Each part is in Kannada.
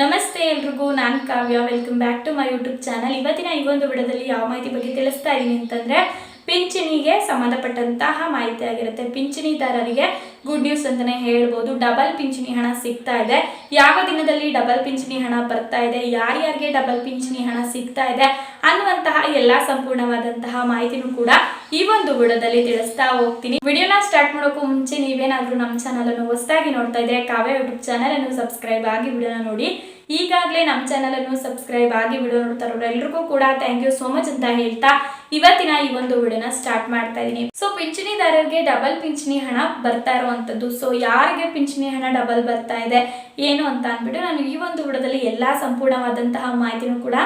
ನಮಸ್ತೆ ಎಲ್ರಿಗೂ, ನಾನು Kavya. Welcome back to my YouTube channel ಇವತ್ತಿನ ಈ ಒಂದು ವಿಡದಲ್ಲಿ ಯಾವ ಮಾಹಿತಿ ಬಗ್ಗೆ ತಿಳಿಸ್ತಾ ಇದ್ದೀನಿ ಅಂತಂದ್ರೆ, ಪಿಂಚಣಿಗೆ ಸಂಬಂಧಪಟ್ಟಂತಹ ಮಾಹಿತಿ ಆಗಿರುತ್ತೆ. ಪಿಂಚಣಿದಾರರಿಗೆ ಗುಡ್ ನ್ಯೂಸ್ ಅಂತಾನೆ ಹೇಳ್ಬೋದು. ಡಬಲ್ ಪಿಂಚಣಿ ಹಣ ಸಿಗ್ತಾ ಇದೆ. ಯಾವ ದಿನದಲ್ಲಿ ಡಬಲ್ ಪಿಂಚಣಿ ಹಣ ಬರ್ತಾ ಇದೆ? ಯಾರ್ಯಾರಿಗೆ ಡಬಲ್ ಪಿಂಚಣಿ ಹಣ ಸಿಗ್ತಾ ಇದೆ? ಅನ್ನುವಂತಹ ಎಲ್ಲಾ ಸಂಪೂರ್ಣವಾದಂತಹ ಮಾಹಿತಿನೂ ಕೂಡ ಈ ಒಂದು ವಿಡಿಯೋದಲ್ಲಿ ತಿಳಿಸ್ತಾ ಹೋಗ್ತೀನಿ. ವಿಡಿಯೋನ ಸ್ಟಾರ್ಟ್ ಮಾಡೋಕ್ಕೂ ಮುಂಚೆ ನೀವೇನಾದ್ರೂ ನಮ್ಮ ಚಾನಲ್ ಅನ್ನು ಹೊಸದಾಗಿ ನೋಡ್ತಾ ಇದ್ರೆ ಕಾವ್ಯ ಯೂಟ್ಯೂಬ್ ಚಾನಲ್ ಅನ್ನು ಸಬ್ಸ್ಕ್ರೈಬ್ ಆಗಿ ವಿಡಿಯೋನ ನೋಡಿ. ಈಗಾಗಲೇ ನಮ್ಮ ಚಾನಲ್ ಅನ್ನು ಸಬ್ಸ್ಕ್ರೈಬ್ ಆಗಿ ವಿಡಿಯೋ ನೋಡ್ತಾ ಇರೋರು ಎಲ್ರಿಗೂ ಕೂಡ ಥ್ಯಾಂಕ್ ಯು ಸೋ ಮಚ್ ಅಂತ ಹೇಳ್ತಾ ಇವತ್ತಿನ ಈ ಒಂದು ವಿಡಿಯೋನ ಸ್ಟಾರ್ಟ್ ಮಾಡ್ತಾ ಇದೀನಿ ಸೊ ಪಿಂಚಣಿದಾರರಿಗೆ ಡಬಲ್ ಪಿಂಚಣಿ ಹಣ ಬರ್ತಾ ಇರುವಂತದ್ದು ಸೊ ಯಾರಿಗೆ ಪಿಂಚಣಿ ಹಣ ಡಬಲ್ ಬರ್ತಾ ಇದೆ, ಏನು ಅಂತ ಅಂದ್ಬಿಟ್ಟು ನಾನು ಈ ಒಂದು ವಿಡಿಯೋದಲ್ಲಿ ಎಲ್ಲಾ ಸಂಪೂರ್ಣವಾದಂತಹ ಮಾಹಿತಿನೂ ಕೂಡ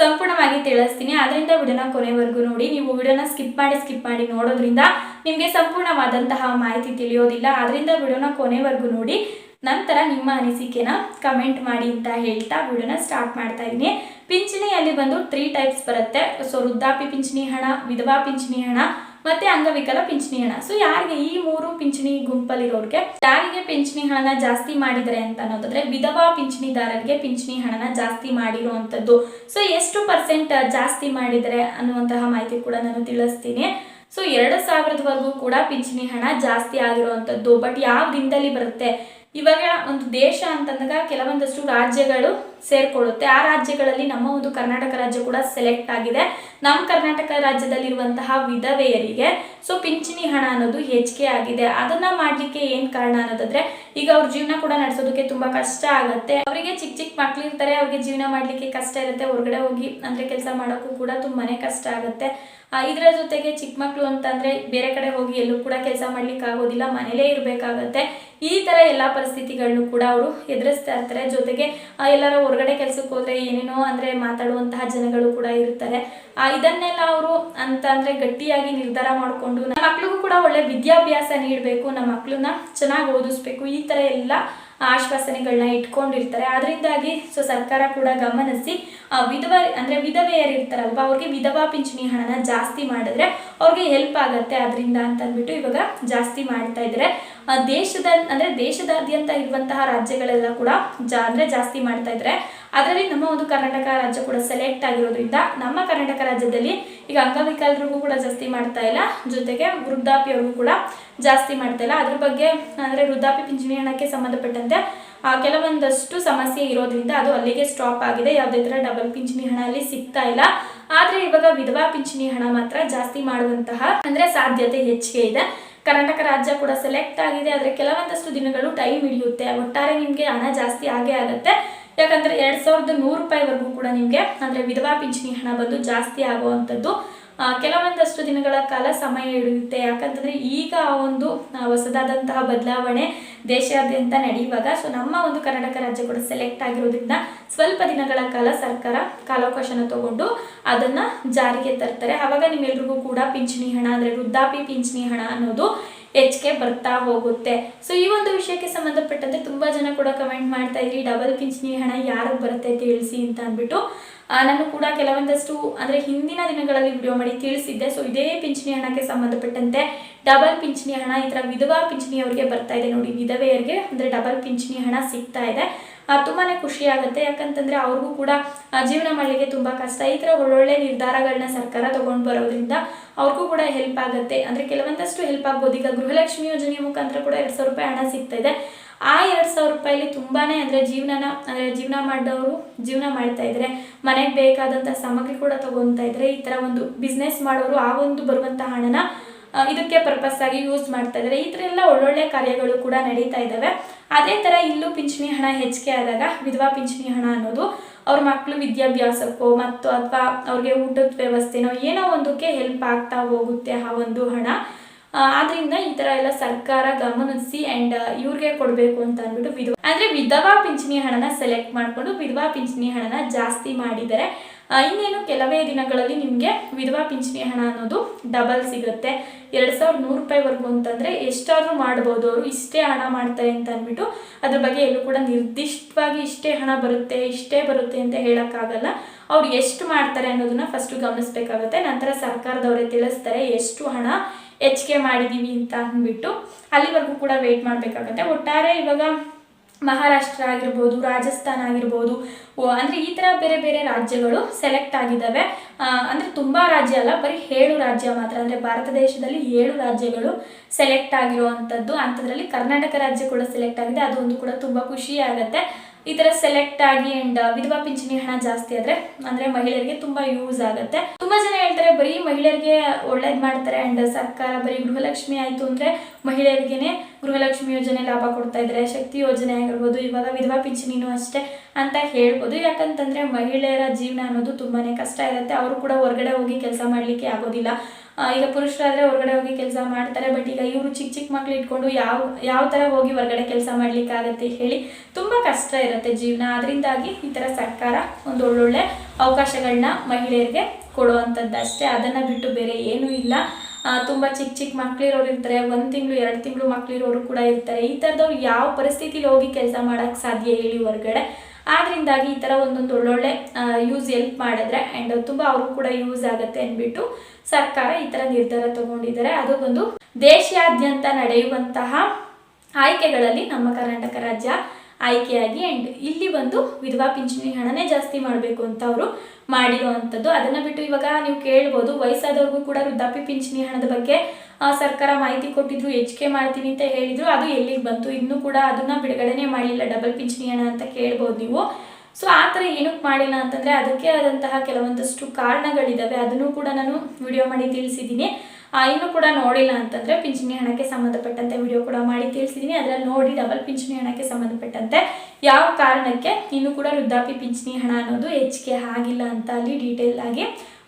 ಸಂಪೂರ್ಣವಾಗಿ ತಿಳಿಸ್ತೀನಿ. ಅದರಿಂದ ವಿಡಿಯೋನ ಕೊನೆವರೆಗೂ ನೋಡಿ. ನೀವು ವಿಡಿಯೋನ ಸ್ಕಿಪ್ ಮಾಡಿ ಸ್ಕಿಪ್ ಮಾಡಿ ನೋಡೋದ್ರಿಂದ ನಿಮಗೆ ಸಂಪೂರ್ಣವಾದಂತಹ ಮಾಹಿತಿ ತಿಳಿಯೋದಿಲ್ಲ. ಅದರಿಂದ ವಿಡಿಯೋನ ಕೊನೆವರೆಗೂ ನೋಡಿ. ನಂತರ ನಿಮ್ಮ ಅನಿಸಿಕೆನ ಕಮೆಂಟ್ ಮಾಡಿ ಅಂತ ಹೇಳ್ತಾ ವಿಡಿಯೋನ ಸ್ಟಾರ್ಟ್ ಮಾಡ್ತಾ ಇದ್ದೀನಿ. ಪಿಂಚಣಿಯಲ್ಲಿ ಬಂದು ತ್ರೀ ಟೈಪ್ಸ್ ಬರುತ್ತೆ. ಸೊ ವೃದ್ಧಾಪಿ ಪಿಂಚಣಿ ಹಣ, ವಿಧವಾ ಪಿಂಚಣಿ ಹಣ ಮತ್ತೆ ಅಂಗವಿಕಲ ಪಿಂಚಣಿ ಹಣ. ಸೊ ಯಾರಿಗೆ ಈ ಮೂರು ಪಿಂಚಣಿ ಗುಂಪಲ್ಲಿರೋರಿಗೆ ಯಾರಿಗೆ ಪಿಂಚಣಿ ಹಣನ ಜಾಸ್ತಿ ಮಾಡಿದರೆ ಅಂತ ಅನ್ನೋದಾದ್ರೆ ವಿಧವಾ ಪಿಂಚಣಿದಾರರಿಗೆ ಪಿಂಚಣಿ ಹಣನ ಜಾಸ್ತಿ ಮಾಡಿರುವಂತದ್ದು ಸೊ ಎಷ್ಟು ಪರ್ಸೆಂಟ್ ಜಾಸ್ತಿ ಮಾಡಿದರೆ ಅನ್ನುವಂತಹ ಮಾಹಿತಿ ಕೂಡ ನಾನು ತಿಳಿಸ್ತೀನಿ. ಸೊ ಎರಡು ಸಾವಿರದವರೆಗೂ ಕೂಡ ಪಿಂಚಣಿ ಹಣ ಜಾಸ್ತಿ ಆಗಿರುವಂಥದ್ದು. ಬಟ್ ಯಾವ ದಿನದಲ್ಲಿ ಬರುತ್ತೆ? ಇವಾಗ ಒಂದು ದೇಶ ಅಂತಂದಾಗ ಕೆಲವೊಂದಷ್ಟು ರಾಜ್ಯಗಳು ಸೇರ್ಕೊಳ್ಳುತ್ತೆ. ಆ ರಾಜ್ಯಗಳಲ್ಲಿ ನಮ್ಮ ಒಂದು ಕರ್ನಾಟಕ ರಾಜ್ಯ ಕೂಡ ಸೆಲೆಕ್ಟ್ ಆಗಿದೆ. ನಮ್ಮ ಕರ್ನಾಟಕ ರಾಜ್ಯದಲ್ಲಿರುವಂತಹ ವಿಧವೆಯರಿಗೆ ಸೊ ಪಿಂಚಣಿ ಹಣ ಅನ್ನೋದು ಹೆಚ್ಚಿಗೆ ಆಗಿದೆ. ಅದನ್ನ ಮಾಡ್ಲಿಕ್ಕೆ ಏನ್ ಕಾರಣ ಅನ್ನೋದಾದ್ರೆ, ಈಗ ಅವ್ರ ಜೀವನ ಕೂಡ ನಡೆಸೋದಕ್ಕೆ ತುಂಬಾ ಕಷ್ಟ ಆಗುತ್ತೆ. ಅವರಿಗೆ ಚಿಕ್ಕ ಚಿಕ್ಕ ಮಕ್ಳು ಇರ್ತಾರೆ, ಅವ್ರಿಗೆ ಜೀವನ ಮಾಡ್ಲಿಕ್ಕೆ ಕಷ್ಟ ಇರುತ್ತೆ. ಹೊರಗಡೆ ಹೋಗಿ ಅಂದ್ರೆ ಕೆಲಸ ಮಾಡೋಕ್ಕೂ ಕೂಡ ತುಂಬಾನೇ ಕಷ್ಟ ಆಗುತ್ತೆ. ಇದರ ಜೊತೆಗೆ ಚಿಕ್ಕ ಮಕ್ಳು ಅಂತಂದ್ರೆ ಬೇರೆ ಕಡೆ ಹೋಗಿ ಎಲ್ಲೂ ಕೂಡ ಕೆಲಸ ಮಾಡ್ಲಿಕ್ಕೆ ಆಗೋದಿಲ್ಲ, ಮನೇಲೇ ಇರಬೇಕಾಗತ್ತೆ. ಈ ತರ ಎಲ್ಲಾ ಪರಿಸ್ಥಿತಿಗಳನ್ನು ಕೂಡ ಅವರು ಎದುರಿಸ್ತಾ ಇರ್ತಾರೆ. ಜೊತೆಗೆ ಎಲ್ಲರ ಹೊರಗಡೆ ಕೆಲಸಕ್ಕೆ ಹೋದ್ರೆ ಏನೇನೋ ಅಂದ್ರೆ ಮಾತಾಡುವಂತಹ ಜನಗಳು ಕೂಡ ಇರ್ತಾರೆ. ಇದನ್ನೆಲ್ಲ ಅವರು ಅಂತ ಅಂದ್ರೆ ಗಟ್ಟಿಯಾಗಿ ನಿರ್ಧಾರ ಮಾಡಿಕೊಂಡು, ನಮ್ಮ ಮಕ್ಳಿಗೂ ಕೂಡ ಒಳ್ಳೆ ವಿದ್ಯಾಭ್ಯಾಸ ನೀಡಬೇಕು, ನಮ್ಮ ಮಕ್ಕಳನ್ನ ಚೆನ್ನಾಗಿ ಓದಿಸ್ಬೇಕು, ಈ ತರ ಎಲ್ಲ ಆಶ್ವಾಸನೆಗಳನ್ನ ಇಟ್ಕೊಂಡಿರ್ತಾರೆ. ಅದರಿಂದಾಗಿ ಸೊ ಸರ್ಕಾರ ಕೂಡ ಗಮನಿಸಿ ವಿಧವ, ಅಂದ್ರೆ ವಿಧವೆಯರು ಇರ್ತಾರಲ್ವಾ, ಅವ್ರಿಗೆ ವಿಧವಾ ಪಿಂಚಣಿ ಹಣನ ಜಾಸ್ತಿ ಮಾಡಿದ್ರೆ ಅವ್ರಿಗೆ ಹೆಲ್ಪ್ ಆಗತ್ತೆ ಅದರಿಂದ ಅಂತ ಅಂದ್ಬಿಟ್ಟು ಇವಾಗ ಜಾಸ್ತಿ ಮಾಡ್ತಾ ಇದ್ದಾರೆ. ದೇಶದ, ಅಂದ್ರೆ ದೇಶದಾದ್ಯಂತ ಇರುವಂತಹ ರಾಜ್ಯಗಳೆಲ್ಲ ಕೂಡ ಜಾ, ಅಂದ್ರೆ ಜಾಸ್ತಿ ಮಾಡ್ತಾ ಇದ್ದಾರೆ. ಅದರಲ್ಲಿ ನಮ್ಮ ಒಂದು ಕರ್ನಾಟಕ ರಾಜ್ಯ ಕೂಡ ಸೆಲೆಕ್ಟ್ ಆಗಿರೋದ್ರಿಂದ ನಮ್ಮ ಕರ್ನಾಟಕ ರಾಜ್ಯದಲ್ಲಿ ಈಗ ಅಂಗವಿಕಲರಿಗೂ ಕೂಡ ಜಾಸ್ತಿ ಮಾಡ್ತಾ ಇಲ್ಲ. ಜೊತೆಗೆ ವೃದ್ಧಾಪಿಯವ್ರಿಗೂ ಕೂಡ ಜಾಸ್ತಿ ಮಾಡ್ತಾ ಇಲ್ಲ. ಅದ್ರ ಬಗ್ಗೆ ಅಂದ್ರೆ ವೃದ್ಧಾಪಿ ಪಿಂಚಣಿ ಹಣಕ್ಕೆ ಸಂಬಂಧಪಟ್ಟಂತೆ ಕೆಲವೊಂದಷ್ಟು ಸಮಸ್ಯೆ ಇರೋದ್ರಿಂದ ಅದು ಅಲ್ಲಿಗೆ ಸ್ಟಾಪ್ ಆಗಿದೆ. ಯಾವುದೇ ತರ ಡಬಲ್ ಪಿಂಚಣಿ ಹಣ ಅಲ್ಲಿ ಸಿಗ್ತಾ ಇಲ್ಲ. ಆದ್ರೆ ಇವಾಗ ವಿಧವಾ ಪಿಂಚಣಿ ಹಣ ಮಾತ್ರ ಜಾಸ್ತಿ ಮಾಡುವಂತಹ ಅಂದ್ರೆ ಸಾಧ್ಯತೆ ಹೆಚ್ಚಿಗೆ ಇದೆ. ಕರ್ನಾಟಕ ರಾಜ್ಯ ಕೂಡ ಸೆಲೆಕ್ಟ್ ಆಗಿದೆ. ಆದ್ರೆ ಕೆಲವೊಂದಷ್ಟು ದಿನಗಳು ಟೈಮ್ ಹಿಡಿಯುತ್ತೆ. ಒಟ್ಟಾರೆ ನಿಮಗೆ ಹಣ ಜಾಸ್ತಿ ಆಗೇ ಆಗುತ್ತೆ. ಯಾಕಂದ್ರೆ ಎರಡ್ ಸಾವಿರದ ನೂರು ರೂಪಾಯಿವರೆಗೂ ಕೂಡ ನಿಮ್ಗೆ ಅಂದ್ರೆ ವಿಧವಾ ಪಿಂಚಣಿ ಹಣ ಬಂದು ಜಾಸ್ತಿ ಆಗುವಂಥದ್ದು. ಕೆಲವೊಂದಷ್ಟು ದಿನಗಳ ಕಾಲ ಸಮಯ ಹಿಡಿಯುತ್ತೆ. ಯಾಕಂತಂದ್ರೆ ಈಗ ಆ ಒಂದು ಹೊಸದಾದಂತಹ ಬದಲಾವಣೆ ದೇಶಾದ್ಯಂತ ನಡೆಯುವಾಗ, ಸೊ ನಮ್ಮ ಒಂದು ಕರ್ನಾಟಕ ರಾಜ್ಯ ಕೂಡ ಸೆಲೆಕ್ಟ್ ಆಗಿರೋದ್ರಿಂದ ಸ್ವಲ್ಪ ದಿನಗಳ ಕಾಲ ಸರ್ಕಾರ ಕಾಲಾವಕಾಶನ ತಗೊಂಡು ಅದನ್ನ ಜಾರಿಗೆ ತರ್ತಾರೆ. ಅವಾಗ ನಿಮ್ಮೆಲ್ರಿಗೂ ಕೂಡ ಪಿಂಚಣಿ ಹಣ ಅಂದ್ರೆ ವೃದ್ಧಾಪಿ ಪಿಂಚಣಿ ಹಣ ಅನ್ನೋದು ಹೆಚ್ಚಿಗೆ ಬರ್ತಾ ಹೋಗುತ್ತೆ. ಸೊ ಈ ಒಂದು ವಿಷಯಕ್ಕೆ ಸಂಬಂಧಪಟ್ಟಂತೆ ತುಂಬ ಜನ ಕೂಡ ಕಮೆಂಟ್ ಮಾಡ್ತಾ ಇದ್ರಿ, ಡಬಲ್ ಪಿಂಚಣಿ ಹಣ ಯಾರಿಗೆ ಬರುತ್ತೆ ತಿಳಿಸಿ ಅಂತ ಅಂದ್ಬಿಟ್ಟು. ನಾನು ಕೂಡ ಕೆಲವೊಂದಷ್ಟು ಅಂದರೆ ಹಿಂದಿನ ದಿನಗಳಲ್ಲಿ ವಿಡಿಯೋ ಮಾಡಿ ತಿಳಿಸಿದ್ದೆ. ಸೊ ಇದೇ ಪಿಂಚಣಿ ಹಣಕ್ಕೆ ಸಂಬಂಧಪಟ್ಟಂತೆ ಡಬಲ್ ಪಿಂಚಣಿ ಹಣ, ಈ ಥರ ವಿಧವಾ ಪಿಂಚಣಿ ಅವರಿಗೆ ಬರ್ತಾ ಇದೆ ನೋಡಿ, ವಿಧವೆಯರಿಗೆ ಅಂದರೆ ಡಬಲ್ ಪಿಂಚಣಿ ಹಣ ಸಿಗ್ತಾ ಇದೆ. ಆ, ಖುಷಿಯಾಗುತ್ತೆ ಯಾಕಂತಂದ್ರೆ ಅವ್ರಿಗೂ ಕೂಡ ಜೀವನ ಮಾಡಲಿಕ್ಕೆ ತುಂಬಾ ಕಷ್ಟ. ಈ ಥರ ಒಳ್ಳೊಳ್ಳೆ ನಿರ್ಧಾರಗಳನ್ನ ಸರ್ಕಾರ ತಗೊಂಡು ಬರೋದ್ರಿಂದ ಅವ್ರಿಗೂ ಕೂಡ ಹೆಲ್ಪ್ ಆಗುತ್ತೆ. ಅಂದ್ರೆ ಕೆಲವೊಂದಷ್ಟು ಹೆಲ್ಪ್ ಆಗ್ಬೋದು. ಈಗ ಗೃಹಲಕ್ಷ್ಮಿ ಯೋಜನೆಯ ಮುಖಾಂತರ ಕೂಡ ಎರಡ್ ಸಾವಿರ ರೂಪಾಯಿ ಹಣ ಸಿಗ್ತಾ ಇದೆ ಆ ಎರಡು ಸಾವಿರ ರೂಪಾಯಿಲಿ ತುಂಬಾನೇ ಅಂದ್ರೆ ಜೀವನನ ಅಂದ್ರೆ ಜೀವನ ಮಾಡಿದವರು ಜೀವನ ಮಾಡ್ತಾ ಇದ್ರೆ ಮನೆಗೆ ಬೇಕಾದಂತ ಸಾಮಗ್ರಿ ಕೂಡ ತಗೊಂತಾ ಇದ್ರೆ ಈ ತರ ಒಂದು ಬಿಸ್ನೆಸ್ ಮಾಡೋರು ಆ ಒಂದು ಬರುವಂತ ಹಣನ ಇದಕ್ಕೆ ಪರ್ಪಸ್ ಆಗಿ ಯೂಸ್ ಮಾಡ್ತಾ ಇದ್ದಾರೆ. ಈ ತರ ಎಲ್ಲ ಒಳ್ಳೊಳ್ಳೆ ಕಾರ್ಯಗಳು ಕೂಡ ನಡೀತಾ ಇದ್ದಾವೆ. ಅದೇ ತರ ಇಲ್ಲೂ ಪಿಂಚಣಿ ಹಣ ಹೆಚ್ಚಿಗೆ ಆದಾಗ ವಿಧವಾ ಪಿಂಚಣಿ ಹಣ ಅನ್ನೋದು ಅವ್ರ ಮಕ್ಕಳು ವಿದ್ಯಾಭ್ಯಾಸಕ್ಕೋ ಮತ್ತು ಅಥವಾ ಅವ್ರಿಗೆ ಊಟದ ವ್ಯವಸ್ಥೆನೋ ಏನೋ ಒಂದಕ್ಕೆ ಹೆಲ್ಪ್ ಆಗ್ತಾ ಹೋಗುತ್ತೆ ಆ ಒಂದು ಹಣ. ಆದ್ರಿಂದ ಈ ತರ ಎಲ್ಲ ಸರ್ಕಾರ ಗಮನಿಸಿ ಅಂಡ್ ಇವ್ರಿಗೆ ಕೊಡಬೇಕು ಅಂತ ಅಂದ್ಬಿಟ್ಟು ವಿಧವಾ ಅಂದ್ರೆ ವಿಧವಾ ಪಿಂಚಣಿ ಹಣನ ಸೆಲೆಕ್ಟ್ ಮಾಡ್ಕೊಂಡು ವಿಧವಾ ಪಿಂಚಣಿ ಹಣನ ಜಾಸ್ತಿ ಮಾಡಿದ್ದಾರೆ. ಆ, ಇನ್ನೇನು ಕೆಲವೇ ದಿನಗಳಲ್ಲಿ ನಿಮಗೆ ವಿಧವಾ ಪಿಂಚಣಿ ಹಣ ಅನ್ನೋದು ಡಬಲ್ ಸಿಗುತ್ತೆ. ಎರಡು ಸಾವಿರದ ನೂರು ರೂಪಾಯಿವರೆಗೂ ಅಂತಂದ್ರೆ ಎಷ್ಟಾದರೂ ಮಾಡ್ಬೋದು. ಅವರು ಇಷ್ಟೇ ಹಣ ಮಾಡ್ತಾರೆ ಅಂತ ಅಂದ್ಬಿಟ್ಟು ಅದ್ರ ಬಗ್ಗೆ ಎಲ್ಲೂ ಕೂಡ ನಿರ್ದಿಷ್ಟವಾಗಿ ಇಷ್ಟೇ ಹಣ ಬರುತ್ತೆ, ಇಷ್ಟೇ ಬರುತ್ತೆ ಅಂತ ಹೇಳೋಕ್ಕಾಗಲ್ಲ. ಅವ್ರು ಎಷ್ಟು ಮಾಡ್ತಾರೆ ಅನ್ನೋದನ್ನ ಫಸ್ಟ್ ಗಮನಿಸ್ಬೇಕಾಗುತ್ತೆ. ನಂತರ ಸರ್ಕಾರದವರೇ ತಿಳಿಸ್ತಾರೆ ಎಷ್ಟು ಹಣ ಹೆಚ್ಚಿಗೆ ಮಾಡಿದೀವಿ ಅಂತ ಅಂದ್ಬಿಟ್ಟು. ಅಲ್ಲಿವರೆಗೂ ಕೂಡ ವೇಟ್ ಮಾಡಬೇಕಾಗತ್ತೆ. ಒಟ್ಟಾರೆ ಇವಾಗ ಮಹಾರಾಷ್ಟ್ರ ಆಗಿರ್ಬೋದು ರಾಜಸ್ಥಾನ ಆಗಿರ್ಬೋದು ಅಂದ್ರೆ ಈ ಥರ ಬೇರೆ ಬೇರೆ ರಾಜ್ಯಗಳು ಸೆಲೆಕ್ಟ್ ಆಗಿದ್ದಾವೆ. ಅಂದರೆ ತುಂಬ ರಾಜ್ಯ ಅಲ್ಲ, ಬರೀ ಏಳು ರಾಜ್ಯ ಮಾತ್ರ. ಅಂದರೆ ಭಾರತ ದೇಶದಲ್ಲಿ ಏಳು ರಾಜ್ಯಗಳು ಸೆಲೆಕ್ಟ್ ಆಗಿರುವಂಥದ್ದು ಅಂಥದ್ರಲ್ಲಿ ಕರ್ನಾಟಕ ರಾಜ್ಯ ಕೂಡ ಸೆಲೆಕ್ಟ್ ಆಗಿದೆ. ಅದೊಂದು ಕೂಡ ತುಂಬ ಖುಷಿ ಆಗುತ್ತೆ. ಈ ಥರ ಸೆಲೆಕ್ಟ್ ಆಗಿ ಅಂಡ್ ವಿಧವಾ ಪಿಂಚಣಿ ಹಣ ಜಾಸ್ತಿ ಆದ್ರೆ, ಅಂದ್ರೆ ಮಹಿಳೆಯರಿಗೆ ತುಂಬಾ ಯೂಸ್ ಆಗುತ್ತೆ. ತುಂಬಾ ಜನ ಹೇಳ್ತಾರೆ, ಬರೀ ಮಹಿಳೆಯರಿಗೆ ಒಳ್ಳೇದ್ ಮಾಡ್ತಾರೆ ಅಂಡ್ ಸರ್ಕಾರ ಬರೀ ಗೃಹಲಕ್ಷ್ಮಿ ಆಯ್ತು ಅಂದ್ರೆ ಮಹಿಳೆಯರಿಗೆನೆ ಗೃಹಲಕ್ಷ್ಮಿ ಯೋಜನೆ ಲಾಭ ಕೊಡ್ತಾ ಇದ್ದಾರೆ ಶಕ್ತಿ ಯೋಜನೆ ಆಗಿರ್ಬೋದು, ಇವಾಗ ವಿಧವಾ ಪಿಂಚಣಿನೂ ಅಷ್ಟೇ. ಅಂತ ಹೇಳ್ಬೋದು. ಯಾಕಂತಂದ್ರೆ ಮಹಿಳೆಯರ ಜೀವನ ಅನ್ನೋದು ತುಂಬಾನೇ ಕಷ್ಟ ಇರುತ್ತೆ. ಅವರು ಕೂಡ ಹೊರಗಡೆ ಹೋಗಿ ಕೆಲಸ ಮಾಡ್ಲಿಕ್ಕೆ ಆಗೋದಿಲ್ಲ. ಈಗ ಪುರುಷರಾದ್ರೆ ಹೊರಗಡೆ ಹೋಗಿ ಕೆಲಸ ಮಾಡ್ತಾರೆ. ಬಟ್ ಈಗ ಇವರು ಚಿಕ್ಕ ಚಿಕ್ಕ ಮಕ್ಳು ಇಟ್ಕೊಂಡು ಯಾವ ಯಾವ ಥರ ಹೋಗಿ ಹೊರಗಡೆ ಕೆಲಸ ಮಾಡ್ಲಿಕ್ಕೆ ಆಗತ್ತೆ ಹೇಳಿ ತುಂಬ ಕಷ್ಟ ಇರುತ್ತೆ ಜೀವನ. ಅದರಿಂದಾಗಿ ಈ ಥರ ಸರ್ಕಾರ ಒಂದು ಒಳ್ಳೊಳ್ಳೆ ಅವಕಾಶಗಳನ್ನ ಮಹಿಳೆಯರಿಗೆ ಕೊಡುವಂಥದ್ದು ಅಷ್ಟೇ. ಅದನ್ನು ಬಿಟ್ಟು ಬೇರೆ ಏನೂ ಇಲ್ಲ. ತುಂಬ ಚಿಕ್ಕ ಚಿಕ್ಕ ಮಕ್ಳಿರೋರು ಇರ್ತಾರೆ. ಒಂದು ತಿಂಗಳು, ಎರಡು ತಿಂಗಳು ಮಕ್ಳಿರೋರು ಕೂಡ ಇರ್ತಾರೆ. ಈ ಥರದವ್ರು ಯಾವ ಪರಿಸ್ಥಿತಿಲಿ ಹೋಗಿ ಕೆಲಸ ಮಾಡೋಕ್ಕೆ ಸಾಧ್ಯ ಹೇಳಿ ಹೊರಗಡೆ? ಆದ್ರಿಂದಾಗಿ ಈ ಥರ ಒಂದೊಂದು ಒಳ್ಳೊಳ್ಳೆ ಯೂಸ್ ಎಲ್ಪ್ ಮಾಡಿದ್ರೆ ಆ್ಯಂಡ್ ತುಂಬ ಅವ್ರಿಗೂ ಕೂಡ ಯೂಸ್ ಆಗುತ್ತೆ ಅಂದ್ಬಿಟ್ಟು ಸರ್ಕಾರ ಈ ಥರ ನಿರ್ಧಾರ ತಗೊಂಡಿದ್ದಾರೆ. ಅದು ಒಂದು ದೇಶಾದ್ಯಂತ ನಡೆಯುವಂತಹ ಆಯ್ಕೆಗಳಲ್ಲಿ ನಮ್ಮ ಕರ್ನಾಟಕ ರಾಜ್ಯ ಆಯ್ಕೆಯಾಗಿ ಆ್ಯಂಡ್ ಇಲ್ಲಿ ಬಂದು ವಿಧವಾ ಪಿಂಚಣಿ ಹಣನೇ ಜಾಸ್ತಿ ಮಾಡಬೇಕು ಅಂತ ಅವರು ಮಾಡಿರುವಂಥದ್ದು. ಅದನ್ನು ಬಿಟ್ಟು ಇವಾಗ ನೀವು ಕೇಳ್ಬೋದು, ವಯಸ್ಸಾದವ್ರಿಗೂ ಕೂಡ ವೃದ್ಧಾಪ್ಯ ಪಿಂಚಣಿ ಹಣದ ಬಗ್ಗೆ ಸರ್ಕಾರ ಮಾಹಿತಿ ಕೊಟ್ಟಿದ್ರು ಹೆಚ್ಚಿಗೆ ಮಾಡ್ತೀನಿ ಅಂತ ಹೇಳಿದ್ರು, ಅದು ಎಲ್ಲಿಗೆ ಬಂತು? ಇನ್ನೂ ಕೂಡ ಅದನ್ನ ಬಿಡುಗಡೆನೇ ಮಾಡಿಲ್ಲ, ಡಬಲ್ ಪಿಂಚಣಿ ಹಣ ಅಂತ ಕೇಳ್ಬೋದು ನೀವು. ಸೊ ಆ ಥರ ಏನಕ್ಕೆ ಮಾಡಿಲ್ಲ ಅಂತಂದರೆ ಅದಕ್ಕೆ ಆದಂತಹ ಕೆಲವೊಂದಷ್ಟು ಕಾರಣಗಳಿದ್ದಾವೆ ಅದನ್ನು ಕೂಡ ನಾನು ವಿಡಿಯೋ ಮಾಡಿ ತಿಳಿಸಿದ್ದೀನಿ. ಇನ್ನೂ ಕೂಡ ನೋಡಿಲ್ಲ ಅಂತಂದರೆ ಪಿಂಚಣಿ ಹಣಕ್ಕೆ ಸಂಬಂಧಪಟ್ಟಂತೆ ವಿಡಿಯೋ ಕೂಡ ಮಾಡಿ ತಿಳಿಸಿದ್ದೀನಿ ಅದರಲ್ಲಿ ನೋಡಿ ಡಬಲ್ ಪಿಂಚಣಿ ಹಣಕ್ಕೆ ಸಂಬಂಧಪಟ್ಟಂತೆ ಯಾವ ಕಾರಣಕ್ಕೆ ಇನ್ನೂ ಕೂಡ ವೃದ್ಧಾಪಿ ಪಿಂಚಣಿ ಹಣ ಅನ್ನೋದು ಹೆಚ್ಚಿಗೆ ಆಗಿಲ್ಲ ಅಂತ ಅಲ್ಲಿ ಡೀಟೇಲ್ ಆಗಿ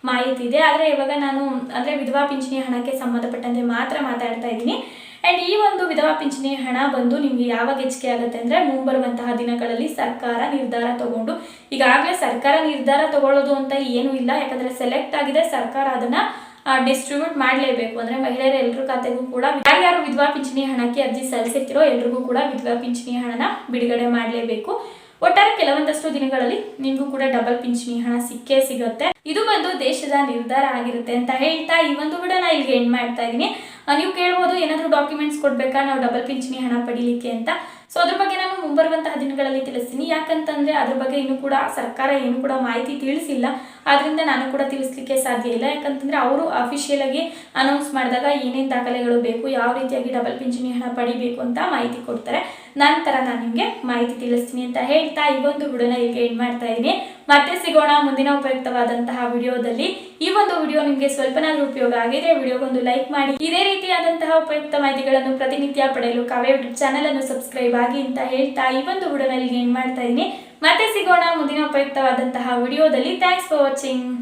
ಮಾಹಿತಿ ಇದೆ. ಆದರೆ ಇವಾಗ ನಾನು, ಅಂದರೆ ವಿಧವಾ ಪಿಂಚಣಿ ಹಣಕ್ಕೆ ಸಂಬಂಧಪಟ್ಟಂತೆ ಮಾತ್ರ ಮಾತಾಡ್ತಾ ಇದ್ದೀನಿ. ಆ್ಯಂಡ್ ಈ ಒಂದು ವಿಧವಾ ಪಿಂಚಣಿ ಹಣ ಬಂದು ನಿಮಗೆ ಯಾವಾಗ ಹೆಚ್ಚಿಗೆ ಆಗುತ್ತೆ ಅಂದರೆ ಮುಂಬರುವಂತಹ ದಿನಗಳಲ್ಲಿ ಸರ್ಕಾರ ನಿರ್ಧಾರ ತಗೊಂಡು, ಈಗಾಗಲೇ ಸರ್ಕಾರ ನಿರ್ಧಾರ ತಗೊಳ್ಳೋದು ಅಂತ ಏನೂ ಇಲ್ಲ. ಯಾಕಂದರೆ ಸೆಲೆಕ್ಟ್ ಆಗಿದೆ ಸರ್ಕಾರ, ಅದನ್ನು ಡಿಸ್ಟ್ರಿಬ್ಯೂಟ್ ಮಾಡಲೇಬೇಕು. ಅಂದರೆ ಮಹಿಳೆಯರ ಎಲ್ಲರ ಖಾತೆಗೂ ಕೂಡ ಯಾರ್ಯಾರು ವಿಧವಾ ಪಿಂಚಣಿ ಹಣಕ್ಕೆ ಅರ್ಜಿ ಸಲ್ಲಿಸುತ್ತಿರೋ ಎಲ್ರಿಗೂ ಕೂಡ ವಿಧವಾ ಪಿಂಚಣಿ ಹಣನ ಬಿಡುಗಡೆ ಮಾಡಲೇಬೇಕು. ಒಟ್ಟಾರೆ ಕೆಲವೊಂದಷ್ಟು ದಿನಗಳಲ್ಲಿ ನಿಮಗೂ ಕೂಡ ಡಬಲ್ ಪಿಂಚಣಿ ಹಣ ಸಿಕ್ಕೇ ಸಿಗುತ್ತೆ. ಇದು ಬಂದು ದೇಶದ ನಿರ್ಧಾರ ಆಗಿರುತ್ತೆ ಅಂತ ಹೇಳ್ತಾ ಈ ಒಂದು ವಿಡಿಯೋನ ಇಲ್ಲಿ ಎಂಡ್ ಮಾಡ್ತಾ ಇದ್ದೀನಿ. ನೀವು ಕೇಳ್ಬೋದು ಏನಾದರೂ ಡಾಕ್ಯುಮೆಂಟ್ಸ್ ಕೊಡಬೇಕಾ? ನಾವು ಡಬಲ್ ಪಿಂಚಣಿ ಹಣ ಪಡೀಲಿಕ್ಕೆ ಅಂತ. ಸೊ ಅದ್ರ ಬಗ್ಗೆ ನಾನು ಮುಂಬರುವಂತಹ ದಿನಗಳಲ್ಲಿ ತಿಳಿಸ್ತೀನಿ. ಯಾಕಂತಂದ್ರೆ ಅದ್ರ ಬಗ್ಗೆ ಇನ್ನು ಕೂಡ ಸರ್ಕಾರ ಏನು ಕೂಡ ಮಾಹಿತಿ ತಿಳಿಸಿಲ್ಲ. ಆದ್ರಿಂದ ನಾನು ಕೂಡ ತಿಳಿಸ್ಲಿಕ್ಕೆ ಸಾಧ್ಯ ಇಲ್ಲ. ಯಾಕಂತಂದ್ರೆ ಅವರು ಅಫಿಷಿಯಲ್ ಆಗಿ ಅನೌನ್ಸ್ ಮಾಡಿದಾಗ ಏನೇನು ದಾಖಲೆಗಳು ಬೇಕು, ಯಾವ ರೀತಿಯಾಗಿ ಡಬಲ್ ಪಿಂಚಣಿ ಹಣ ಪಡಿಬೇಕು ಅಂತ ಮಾಹಿತಿ ಕೊಡ್ತಾರೆ. ನಂತರ ನಾನು ನಿಮಗೆ ಮಾಹಿತಿ ತಿಳಿಸ್ತೀನಿ ಅಂತ ಹೇಳ್ತಾ ಈ ಒಂದು ವಿಡಿಯೋನ ಈಗ ಎಂಡ್ ಮಾಡ್ತಾ ಇದ್ದೀನಿ ಮತ್ತೆ ಸಿಗೋಣ ಮುಂದಿನ ಉಪಯುಕ್ತವಾದಂತಹ ವಿಡಿಯೋದಲ್ಲಿ. ಈ ಒಂದು ವಿಡಿಯೋ ನಿಮಗೆ ಸ್ವಲ್ಪನಾದ್ರೂ ಉಪಯೋಗ ಆಗಿದೆ ವಿಡಿಯೋಗೊಂದು ಲೈಕ್ ಮಾಡಿ. ಇದೇ ರೀತಿಯಾದಂತಹ ಉಪಯುಕ್ತ ಮಾಹಿತಿಗಳನ್ನು ಪ್ರತಿನಿತ್ಯ ಪಡೆಯಲು ಕಾವ್ಯ ಯೂಟ್ಯೂಬ್ ಚಾನಲ್ ಅನ್ನು ಸಬ್ಸ್ಕ್ರೈಬ್ ಆಗಿ ಅಂತ ಹೇಳ್ತಾ ಈ ಒಂದು ವಿಡಿಯೋನ ಈಗ ಎಂಡ್ ಮಾಡ್ತಾ ಇದ್ದೀನಿ ಮತ್ತೆ ಸಿಗೋಣ ಮುಂದಿನ ಉಪಯುಕ್ತವಾದಂತಹ ವಿಡಿಯೋದಲ್ಲಿ. Thanks for watching